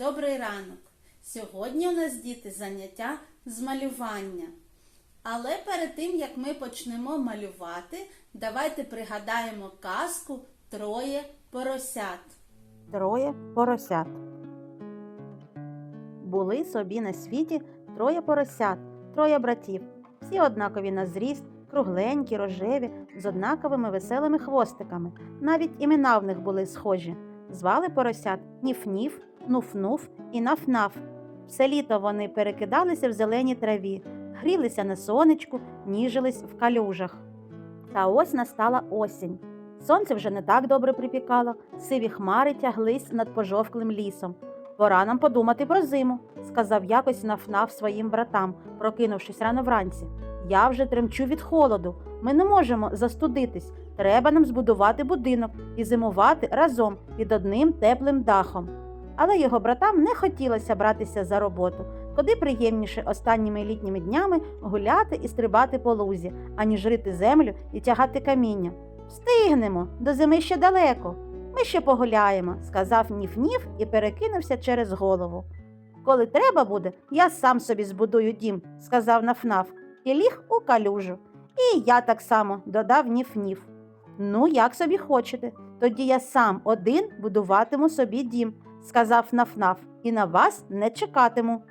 Добрий ранок! Сьогодні у нас діти заняття з малювання. Але перед тим як ми почнемо малювати, давайте пригадаємо казку Троє поросят. Троє поросят. Були собі на світі троє поросят, троє братів. Всі однакові на зріст, кругленькі, рожеві, з однаковими веселими хвостиками. Навіть імена в них були схожі. Звали поросят Ніф-Ніф, Нуф-Нуф і Наф-Наф. Все літо вони перекидалися в зеленій траві, грілися на сонечку, ніжились в калюжах. Та ось настала осінь. Сонце вже не так добре припікало, сиві хмари тяглись над пожовклим лісом. Пора нам подумати про зиму, сказав якось нафнаф своїм братам, прокинувшись рано вранці. Я вже тремчу від холоду. Ми не можемо застудитись. Треба нам збудувати будинок і зимувати разом під одним теплим дахом. Але його братам не хотілося братися за роботу, куди приємніше останніми літніми днями гуляти і стрибати по лузі, аніж рити землю і тягати каміння. Встигнемо, до зими ще далеко. Ми ще погуляємо, сказав Ніф-Ніф і перекинувся через голову. Коли треба буде, я сам собі збудую дім, сказав Нафнаф, і ліг у калюжу. І я так само додав Ніф-Ніф. Ну, як собі хочете, тоді я сам один будуватиму собі дім, сказав Нафнаф, і на вас не чекатиму.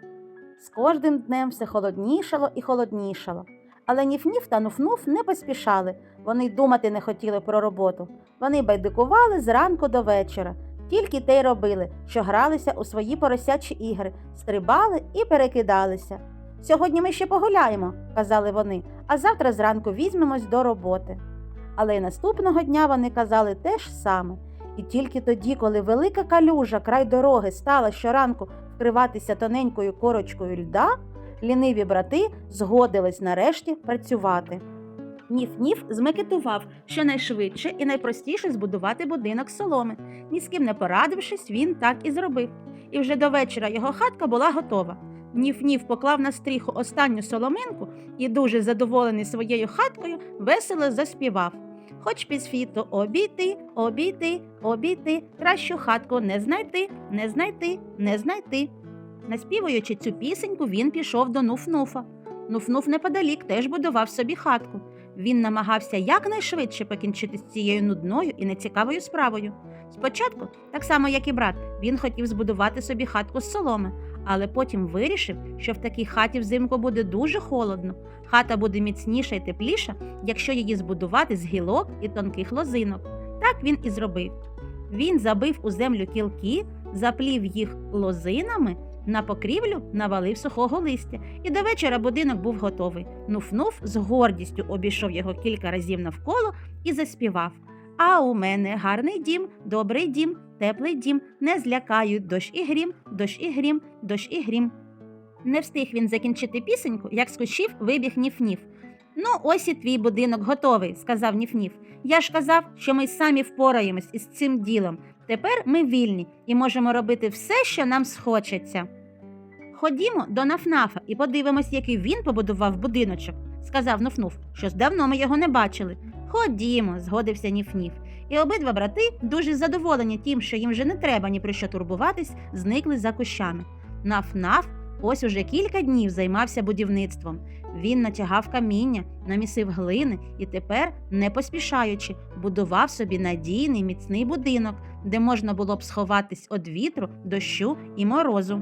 З кожним днем все холоднішало і холоднішало. Але Ніф-Ніф та Нуф-Нуф не поспішали, вони й думати не хотіли про роботу. Вони байдикували зранку до вечора, тільки те й робили, що гралися у свої поросячі ігри, стрибали і перекидалися. Сьогодні ми ще погуляємо, казали вони, а завтра зранку візьмемось до роботи. Але й наступного дня вони казали те ж саме. І тільки тоді, коли велика калюжа край дороги стала щоранку вкриватися тоненькою корочкою льда, ліниві брати згодились нарешті працювати. Ніф-ніф змекетував, що найшвидше і найпростіше збудувати будинок соломи. Ні з ким не порадившись, він так і зробив. І вже до вечора його хатка була готова. Ніф-ніф поклав на стріху останню соломинку і, дуже задоволений своєю хаткою, весело заспівав. Хоч під обійти, обійти, обійти, кращу хатку не знайти, не знайти, не знайти. Наспівуючи цю пісеньку, він пішов до Нуф-Нуфа. Нуф-Нуф неподалік теж будував собі хатку. Він намагався якнайшвидше покінчити з цією нудною і нецікавою справою. Спочатку, так само як і брат, він хотів збудувати собі хатку з соломи, але потім вирішив, що в такій хаті взимку буде дуже холодно. Хата буде міцніша і тепліша, якщо її збудувати з гілок і тонких лозинок. Так він і зробив. Він забив у землю кілки, заплів їх лозинами, на покрівлю навалив сухого листя, і до вечора будинок був готовий. Нуф-нуф з гордістю обійшов його кілька разів навколо і заспівав. А у мене гарний дім, добрий дім, теплий дім, не злякають дощ і грім, дощ і грім, дощ і грім. Не встиг він закінчити пісеньку, як з вибіг Ніф-Ніф. Ну, ось і твій будинок готовий, сказав Ніф-Ніф. Я ж казав, що ми самі впораємось із цим ділом. Тепер ми вільні і можемо робити все, що нам схочеться. Ходімо до Нафнафа і подивимось, який він побудував будиночок, сказав Нуфнуф, що давно ми його не бачили. Ходімо, згодився Ніф-Ніф. І обидва брати, дуже задоволені тим, що їм вже не треба ні про що турбуватись, зникли за кущами. Наф-наф ось уже кілька днів займався будівництвом. Він натягав каміння, намісив глини і тепер, не поспішаючи, будував собі надійний міцний будинок, де можна було б сховатись від вітру, дощу і морозу.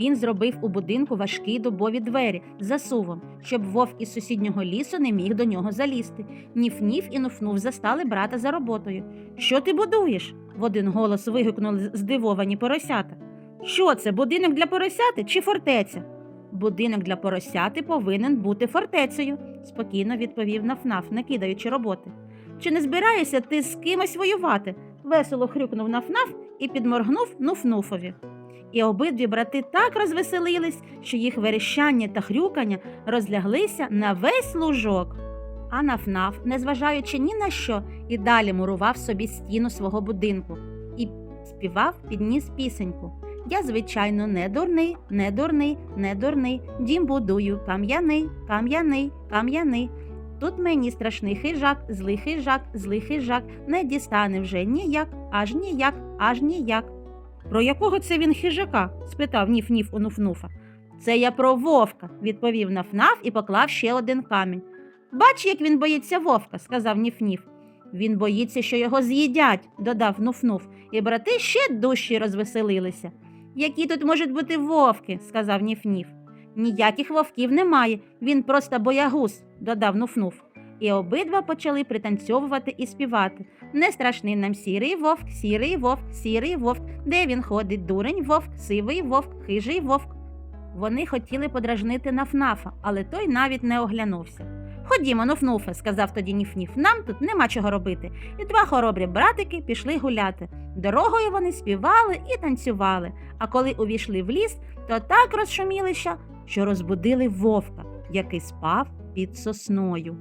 Він зробив у будинку важкі дубові двері з засувом, щоб вовк із сусіднього лісу не міг до нього залізти. Ніф-ніф і нуфнув застали брата за роботою. Що ти будуєш? в один голос вигукнули здивовані поросята. Що це, будинок для поросяти чи фортеця? Будинок для поросяти повинен бути фортецею, спокійно відповів Нафнаф, не кидаючи роботи. Чи не збираєшся ти з кимось воювати? весело хрюкнув Нафнаф і підморгнув Нуфнуфові. І обидві брати так розвеселились, що їх верещання та хрюкання розляглися на весь лужок. А Нафнаф, незважаючи ні на що, і далі мурував собі стіну свого будинку і співав підніс пісеньку. Я, звичайно, не дурний, не дурний, не дурний. Дім будую кам'яний, кам'яний, кам'яний. Тут мені страшний хижак, злий хижак, злий хижак, не дістане вже ніяк, аж ніяк, аж ніяк. Про якого це він хижака? спитав Ніф-Ніф у Нуфнуфа. Це я про вовка, відповів Нафнаф і поклав ще один камінь. Бач, як він боїться вовка, сказав Ніф-Ніф. Він боїться, що його з'їдять, додав Нуфнуф, і брати ще дужче розвеселилися. Які тут можуть бути вовки, сказав Ніф-Ніф. Ніяких вовків немає, він просто боягуз, додав Нуфнуф. І обидва почали пританцьовувати і співати. Не страшний нам сірий вовк, сірий вовк, сірий вовк, де він ходить, дурень вовк, сивий вовк, хижий вовк. Вони хотіли подражнити Нафнафа, але той навіть не оглянувся. Ходімо, Нуфнуфе, сказав тоді Ніф-Ніф, нам тут нема чого робити. І два хоробрі братики пішли гуляти. Дорогою вони співали і танцювали, а коли увійшли в ліс, то так розшумілися, що розбудили вовка, який спав під сосною.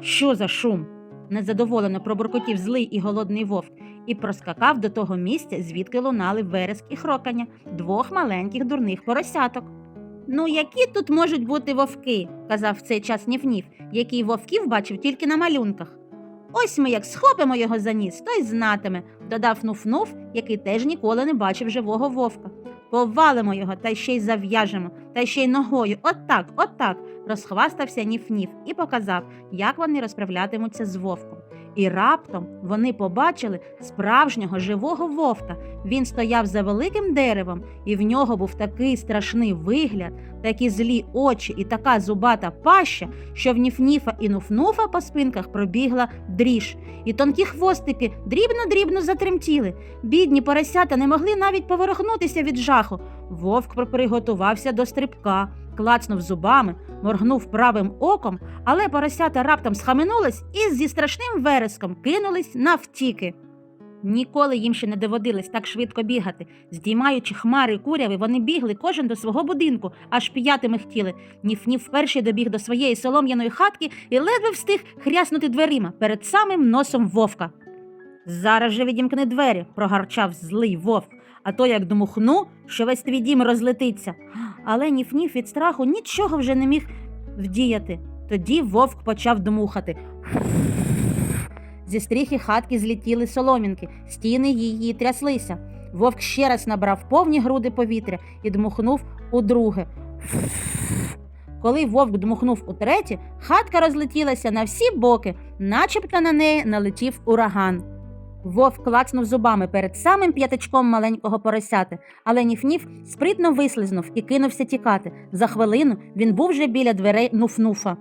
Що за шум? незадоволено пробуркотів злий і голодний вовк і проскакав до того місця, звідки лунали вереск і хрокання двох маленьких дурних поросяток. Ну, які тут можуть бути вовки, казав в цей час Ніф-Ніф, який вовків бачив тільки на малюнках. Ось ми як схопимо його за ніс, то й знатиме, додав Нуф-Нуф, який теж ніколи не бачив живого вовка. Повалимо його та ще й зав'яжемо, та ще й ногою. Отак, отак, розхвастався Ніф-Ніф і показав, як вони розправлятимуться з вовком. І раптом вони побачили справжнього живого вовка. Він стояв за великим деревом, і в нього був такий страшний вигляд, такі злі очі і така зубата паща, що в Ніф-Ніфа і Нуф-Нуфа по спинках пробігла дріж, і тонкі хвостики дрібно-дрібно затремтіли. Бідні поросята не могли навіть поворухнутися від жаху. Вовк приготувався до стрибка, клацнув зубами, моргнув правим оком, але поросята раптом схаменулись і зі страшним вереском кинулись навтіки. Ніколи їм ще не доводилось так швидко бігати. Здіймаючи хмари куряви, вони бігли кожен до свого будинку, аж п'ятими хотіли. Ніф-ніф вперше добіг до своєї солом'яної хатки і ледве встиг хряснути дверима перед самим носом вовка. Зараз же відімкни двері, прогарчав злий вовк, а то як дмухну, що весь твій дім розлетиться. Але Ніф-Ніф від страху нічого вже не міг вдіяти. Тоді вовк почав дмухати. Зі стріхи хатки злітіли соломінки, стіни її тряслися. Вовк ще раз набрав повні груди повітря і дмухнув удруге. Коли вовк дмухнув утретє, хатка розлетілася на всі боки, начебто на неї налетів ураган. Вовк клацнув зубами перед самим п'ятачком маленького поросяти, але Ніф-Ніф спритно вислизнув і кинувся тікати. За хвилину він був вже біля дверей Нуф-Нуфа.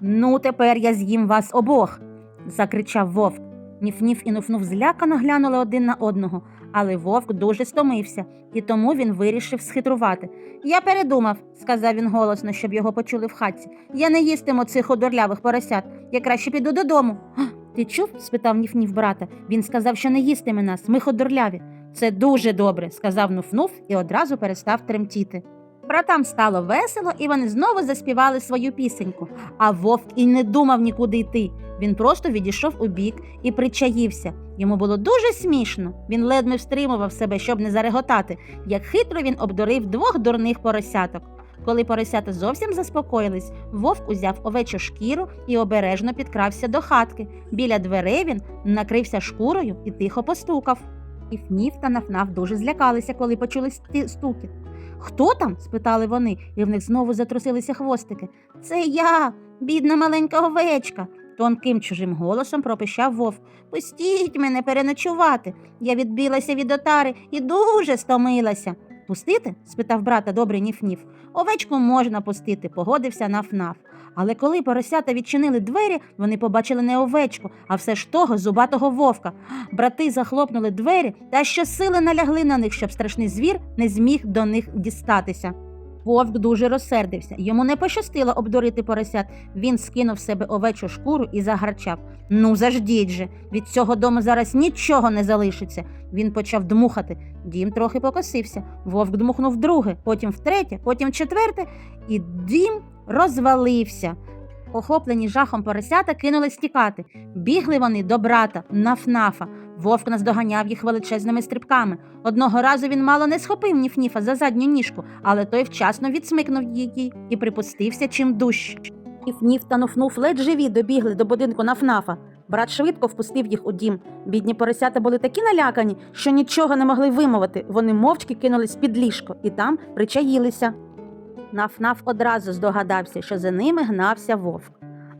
Ну, тепер я з'їм вас обох, закричав вовк. Ніф-Ніф і Нуф-Нуф злякано глянули один на одного, але вовк дуже стомився, і тому він вирішив схитрувати. Я передумав, сказав він голосно, щоб його почули в хатці. Я не їстиму цих одорлявих поросят. Я краще піду додому. «А, Ти чув? спитав Ніф-Ніф брата. Він сказав, що не їстиме нас, ми ходорляві. Це дуже добре, сказав Нуф-Нуф і одразу перестав тремтіти. Братам стало весело, і вони знову заспівали свою пісеньку. А вовк і не думав нікуди йти. Він просто відійшов у бік і причаївся. Йому було дуже смішно. Він ледве встримував себе, щоб не зареготати, як хитро він обдурив двох дурних поросяток. Коли поросята зовсім заспокоїлись, вовк узяв овечу шкіру і обережно підкрався до хатки. Біля дверей він накрився шкурою і тихо постукав. Іф-ніф та нафнаф дуже злякалися, коли почули стукіт. Хто там? спитали вони, і в них знову затрусилися хвостики. Це я, бідна маленька овечка. Тонким чужим голосом пропищав вовк. Пустіть мене переночувати. Я відбилася від отари і дуже стомилася. Пустити? спитав брата добрий Ніф-Ніф. Овечку можна пустити, погодився Наф-Наф. Але коли поросята відчинили двері, вони побачили не овечку, а все ж того зубатого вовка. Брати захлопнули двері та щосили налягли на них, щоб страшний звір не зміг до них дістатися. Вовк дуже розсердився. Йому не пощастило обдурити поросят. Він скинув себе овечу шкуру і загарчав. Ну, заждіть же, від цього дому зараз нічого не залишиться. Він почав дмухати. Дім трохи покосився. Вовк дмухнув друге, потім втретє, потім четверте, і дім розвалився. Охоплені жахом поросята кинулись тікати. Бігли вони до брата, нафнафа. Вовк наздоганяв їх величезними стрибками. Одного разу він мало не схопив Ніф-Ніфа за задню ніжку, але той вчасно відсмикнув її і припустився чим дужче. Ніф-Ніф та Нуф-Нуф ледь живі добігли до будинку Нафнафа. Брат швидко впустив їх у дім. Бідні поросята були такі налякані, що нічого не могли вимовити. Вони мовчки кинулись під ліжко і там причаїлися. Наф-наф одразу здогадався, що за ними гнався вовк.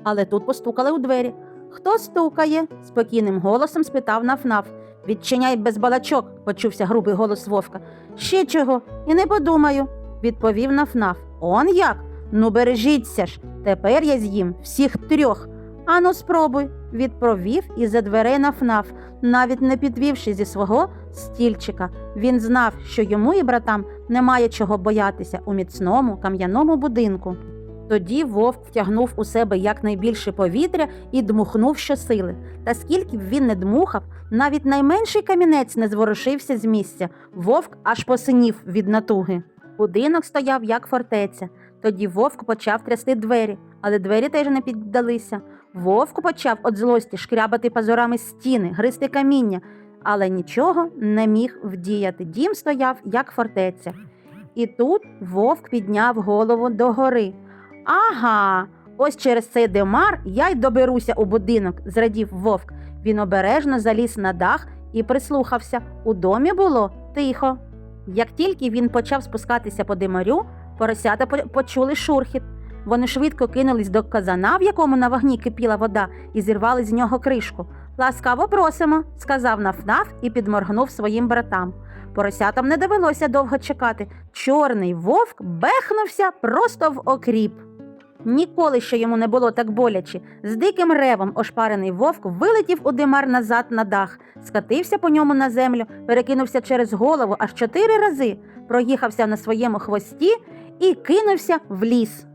Але тут постукали у двері. Хто стукає? спокійним голосом спитав Наф-наф. Відчиняй без балачок, почувся грубий голос вовка. Ще чого, і не подумаю, відповів Наф-наф. Он як? Ну бережіться ж, тепер я з'їм всіх трьох. Ану, спробуй, відповів із-за дверей Наф-наф, навіть не підвівши зі свого стільчика. Він знав, що йому і братам немає чого боятися у міцному кам'яному будинку. Тоді вовк втягнув у себе якнайбільше повітря і дмухнув щосили. Та скільки б він не дмухав, навіть найменший камінець не зворушився з місця. Вовк аж посинів від натуги. Будинок стояв як фортеця. Тоді вовк почав трясти двері, але двері теж не піддалися. Вовк почав від злості шкрябати пазурами стіни, гризти каміння, але нічого не міг вдіяти. Дім стояв як фортеця. І тут вовк підняв голову догори. Ага, ось через цей демар я й доберуся у будинок, зрадів вовк. Він обережно заліз на дах і прислухався. У домі було тихо. Як тільки він почав спускатися по димарю, поросята почули шурхіт. Вони швидко кинулись до казана, в якому на вогні кипіла вода, і зірвали з нього кришку. Ласкаво просимо, сказав Нафнаф і підморгнув своїм братам. Поросятам не довелося довго чекати. Чорний вовк бехнувся просто в окріп. Ніколи ще йому не було так боляче. З диким ревом ошпарений вовк вилетів у димар назад на дах, скатився по ньому на землю, перекинувся через голову аж чотири рази, проїхався на своєму хвості і кинувся в ліс.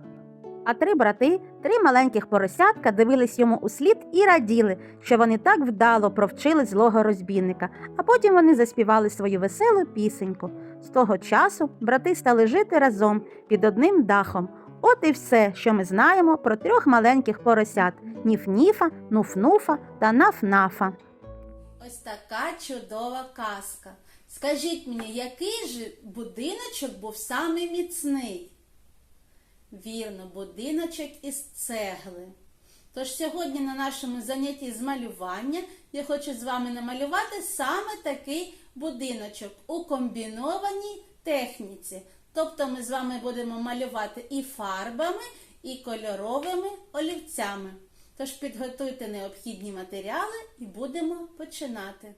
А три брати, три маленьких поросятка дивились йому у слід і раділи, що вони так вдало провчили злого розбійника, а потім вони заспівали свою веселу пісеньку. З того часу брати стали жити разом під одним дахом. От і все, що ми знаємо про трьох маленьких поросят Ніф-Ніфа, Нуф-Нуфа та Наф-Нафа. Ось така чудова казка. Скажіть мені, який же будиночок був самий міцний? Вірно, будиночок із цегли. Тож сьогодні на нашому занятті з малювання я хочу з вами намалювати саме такий будиночок у комбінованій техніці. Тобто ми з вами будемо малювати і фарбами, і кольоровими олівцями. Тож підготуйте необхідні матеріали і будемо починати.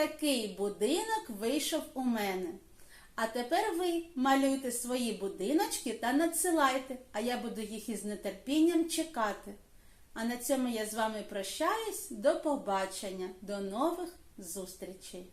Такий будинок вийшов у мене. А тепер ви малюйте свої будиночки та надсилайте, а я буду їх із нетерпінням чекати. А на цьому я з вами прощаюсь. До побачення, до нових зустрічей!